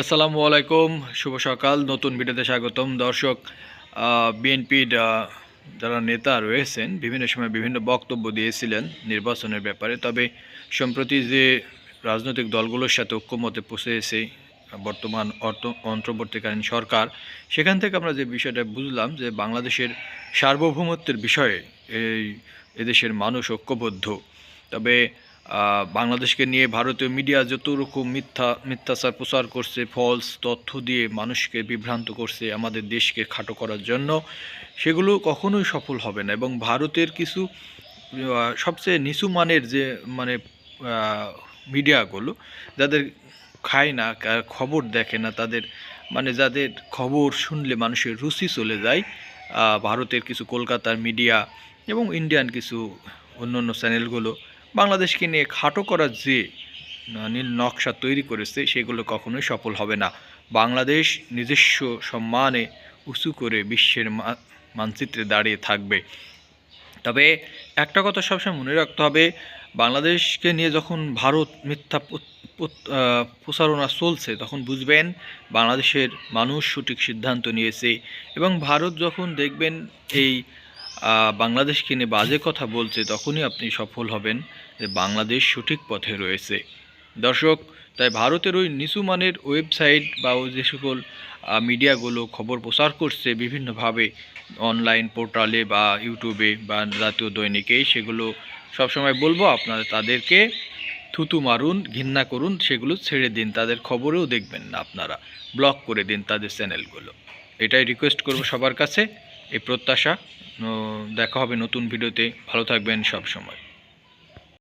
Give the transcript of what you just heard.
আসসালামু আলাইকুম, শুভ সকাল, নতুন ভিডিওতে স্বাগতম। দর্শক বিএনপির যারা নেতা রয়েছেন, বিভিন্ন সময় বিভিন্ন বক্তব্য দিয়েছিলেন নির্বাচনের ব্যাপারে। তবে সম্প্রতি যে রাজনৈতিক দলগুলোর সাথে ঐক্যমতে পৌঁছেছে বর্তমান অর্থ, অন্তর্বর্তীকালীন সরকার, সেখান থেকে আমরা যে বিষয়টা বুঝলাম যে বাংলাদেশের সার্বভৌমত্বের বিষয়ে এই, এদেশের মানুষ ঐক্যবদ্ধ। তবে বাংলাদেশকে নিয়ে ভারতীয় মিডিয়া যত রকম মিথ্যা, মিথ্যাচার প্রচার করছে ফলস তথ্য দিয়ে মানুষকে বিভ্রান্ত করছে আমাদের দেশকে খাটো করার জন্য, সেগুলো কখনোই সফল হবে না। এবং ভারতের কিছু সবচেয়ে নিচু মানের যে মানে মিডিয়াগুলো, যাদের খায় না খবর দেখে না, তাদের মানে যাদের খবর শুনলে মানুষের রুচি চলে যায় ভারতের কিছু কলকাতার মিডিয়া এবং ইন্ডিয়ান কিছু অন্য অন্য চ্যানেলগুলো বাংলাদেশকে নিয়ে খাটো করার যে নীল নকশা তৈরি করেছে, সেগুলো কখনোই সফল হবে না। বাংলাদেশ নিজস্ব সম্মানে উঁচু করে বিশ্বের মানচিত্রে দাঁড়িয়ে থাকবে। তবে একটা কথা সবসময় মনে রাখতে হবে, বাংলাদেশকে নিয়ে যখন ভারত মিথ্যা প্রচারণা চলছে, তখন বুঝবেন বাংলাদেশের মানুষ সঠিক সিদ্ধান্ত নিয়েছে এবং ভারত যখন দেখবেন এই বাংলাদেশকে নিয়ে বাজে কথা বলছে, তখনই আপনি সফল হবেন। যে বাংলাদেশ সঠিক পথে রয়েছে। দর্শক, তাই ভারতের ওই নিচু মানের ওয়েবসাইট বা ওই যে সকল মিডিয়াগুলো খবর প্রচার করছে বিভিন্নভাবে, অনলাইন পোর্টালে বা ইউটিউবে বা জাতীয় দৈনিকে, সেগুলো সবসময় বলব, আপনারা তাদেরকে থুতু মারুন, ঘৃণা করুন, সেগুলো ছেড়ে দিন, তাদের খবরেও দেখবেন না আপনারা। ব্লক করে দিন তাদের চ্যানেলগুলো। এটাই রিকোয়েস্ট করব সবার কাছে। এই প্রত্যাশা। দেখা হবে নতুন ভিডিওতে। ভালো থাকবেন সব সময়।